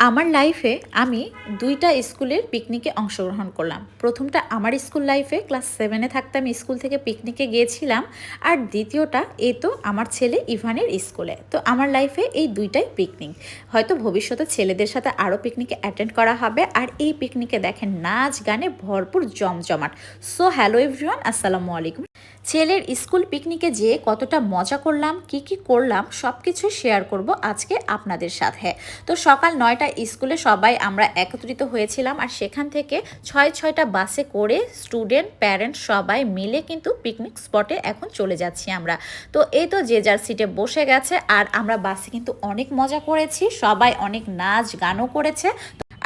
আমার লাইফে আমি দুইটা স্কুলের পিকনিকে অংশগ্রহণ করলাম। প্রথমটা আমার স্কুল লাইফে ক্লাস সেভেনে থাকতে আমি স্কুল থেকে পিকনিকে গিয়েছিলাম। আর দ্বিতীয়টা, এ তো আমার ছেলে ইভানের স্কুলে তো আমার লাইফে এই দুইটাই পিকনিক হয়তো ভবিষ্যতে ছেলেদের সাথে আরও পিকনিকে অ্যাটেন্ড করা হবে। আর এই পিকনিকে দেখেন নাচ গানে ভরপুর জমজমাট। সো হ্যালো এভরিওয়ান আসসালামু আলাইকুম। ছেলের স্কুল পিকনিকে যেয়ে কতটা মজা করলাম, কি কি করলাম সব কিছুই শেয়ার করব আজকে আপনাদের সাথে। তো সকাল নয়টা স্কুলে সবাই আমরা একত্রিত হয়েছিলাম আর সেখান থেকে ছয় ছয়টা বাসে করে স্টুডেন্ট প্যারেন্টস সবাই মিলে কিন্তু পিকনিক স্পটে এখন চলে যাচ্ছি আমরা। তো এই তো যে যার সিটে বসে গেছে আর আমরা বাসে কিন্তু অনেক মজা করেছি, সবাই অনেক নাচ গানও করেছে।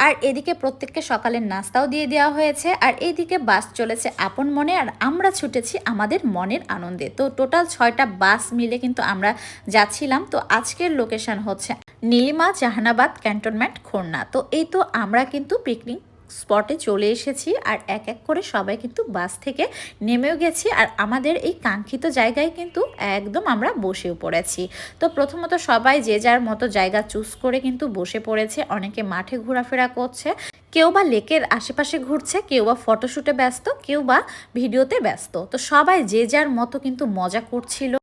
আর এদিকে প্রত্যেককে সকালের নাস্তাও দিয়ে দেওয়া হয়েছে, আর এইদিকে বাস চলেছে আপন মনে, আর আমরা ছুটেছি আমাদের মনের আনন্দে। তো টোটাল ছয়টা বাস মিলে কিন্তু আমরা যাচ্ছিলাম। তো আজকের লোকেশন হচ্ছে নীলিমা জাহানাবাদ ক্যান্টনমেন্ট, খুলনা। তো এই তো আমরা কিন্তু পিকনিক স্পটে চলে এসেছি আর এক এক করে সবাই কিন্তু বাস থেকে নেমেও গেছি আর আমাদের এই কাঙ্ক্ষিত জায়গায় কিন্তু একদম আমরা বসেও পড়েছি। তো প্রথমত সবাই যে যার মতো জায়গা চুজ করে কিন্তু বসে পড়েছে। অনেকে মাঠে ঘোরাফেরা করছে। কেউ বা লেকের আশেপাশে ঘুরছে, কেউ বা ফটোশ্যুটে ব্যস্ত, কেউ বা ভিডিওতে ব্যস্ত। তো সবাই যে যার মতো কিন্তু মজা করছিল।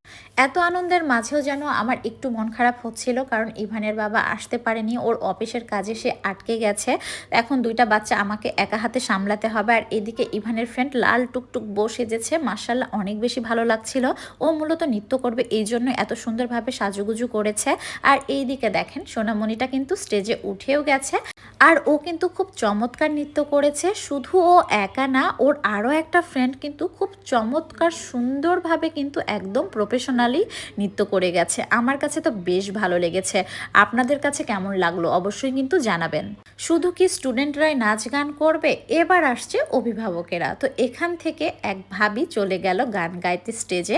এত আনন্দের মাঝেও যেন আমার একটু মন খারাপ হচ্ছিল, কারণ ইভানের বাবা আসতে পারেনি, ওর অফিসের কাজে সে আটকে গেছে। এখন দুইটা বাচ্চা আমাকে একা হাতে সামলাতে হবে, আর এদিকে ইভানের ফ্রেন্ড লাল টুকটুক বসে যেছে মার্শাল্লাহ অনেক বেশি ভালো লাগছিল। ও মূলত নৃত্য করবে, এই জন্য এত সুন্দরভাবে সাজুগুজু করেছে। আর এই দিকে দেখেন, সোনামণিটা কিন্তু স্টেজে উঠেও গেছে। আর ও কিন্তু খুব চমৎকার নৃত্য করেছে। শুধু ও একা না, ওর আরও একটা ফ্রেন্ড কিন্তু খুব চমৎকার সুন্দরভাবে কিন্তু একদম প্রফেশনালি নৃত্য করে গেছে। আমার কাছে তো বেশ ভালো লেগেছে। আপনাদের কাছে কেমন লাগল অবশ্যই কিন্তু জানাবেন। শুধু কি স্টুডেন্টরাই নাচ গান করবে? এবার আসছে অভিভাবকেরা। তো এখান থেকে এক ভাবি চলে গেল গান গাইতে স্টেজে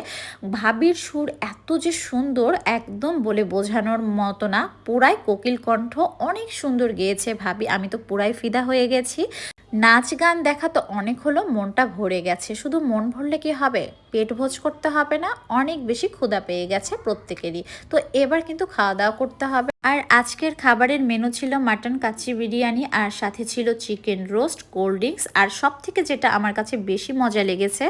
ভাবির সুর এত যে সুন্দর, একদম বলে বোঝানোর মতো না। পুরাই কোকিল কণ্ঠ অনেক সুন্দর গেয়েছে ভাবি। আমি তো পুরাই ফিদা হয়ে গেছি। নাচ গান দেখা তো অনেক হলো, মনটা ভরে গেছে। শুধু মন ভরলে কি হবে? পেট ভোজ করতে হবে না, অনেক বেশি ক্ষুধা পেয়ে গেছে প্রত্যেকেরই। তো এবার কিন্তু খাওয়া দাওয়া করতে হবে। আর আজকের খাবারের মেনু ছিল মাটন কাচ্চি বিরিয়ানি আর সাথে ছিল চিকেন রোস্ট কোল্ড ড্রিঙ্কস আর সব থেকে যেটা আমার কাছে বেশি মজা লেগেছে,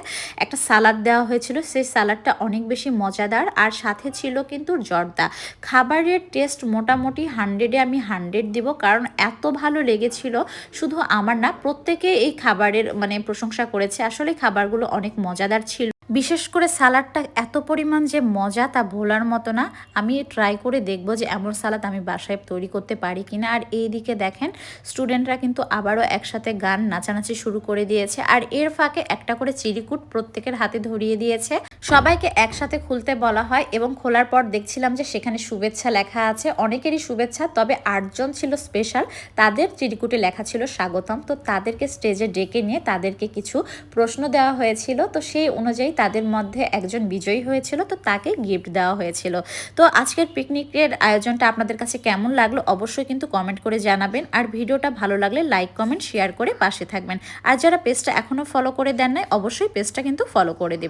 একটা সালাদ দেওয়া হয়েছিল। সেই সালাদটা অনেক বেশি মজাদার আর সাথে ছিল কিন্তু জর্দা। খাবারের টেস্ট মোটামুটি হান্ড্রেডে আমি হান্ড্রেড দিব কারণ এত ভালো লেগেছিল, শুধু আমার না, প্রত্যেকে এই খাবারের মানে প্রশংসা করেছে। আসলে খাবারগুলো অনেক মজাদার ছিল। বিশেষ করে সালাডটা এত পরিমাণ যে মজা তা ভোলার মতো না। আমি ট্রাই করে দেখব যে এমন সালাদ আমি বাসায় তৈরি করতে পারি কিনা। আর এই দিকে দেখেন স্টুডেন্টরা কিন্তু আবারও একসাথে গান নাচানাচি শুরু করে দিয়েছে। আর এর ফাঁকে একটা করে চিরিকুট প্রত্যেকের হাতে ধরিয়ে দিয়েছে। সবাইকে একসাথে খুলতে বলা হয় এবং খোলার পর দেখছিলাম যে সেখানে শুভেচ্ছা লেখা আছে। অনেকেরই শুভেচ্ছা, তবে আটজন ছিল স্পেশাল তাদের চিরিকুটে লেখা ছিল স্বাগতম। তো তাদেরকে স্টেজে ডেকে নিয়ে তাদেরকে কিছু প্রশ্ন দেওয়া হয়েছিল। তো সেই অনুযায়ী তাদের মধ্যে একজন বিজয়ী হয়েছিল, তো তাকে গিফট দেওয়া হয়েছিল। তো আজকের পিকনিকের আয়োজনটা আপনাদের কাছে কেমন লাগল অবশ্যই কিন্তু কমেন্ট করে জানাবেন। আর ভিডিওটা ভালো লাগলে লাইক কমেন্ট শেয়ার করে পাশে থাকবেন। আর যারা পেজটা এখনও ফলো করে দেন নাই, অবশ্যই পেজটা কিন্তু ফলো করে দেবেন।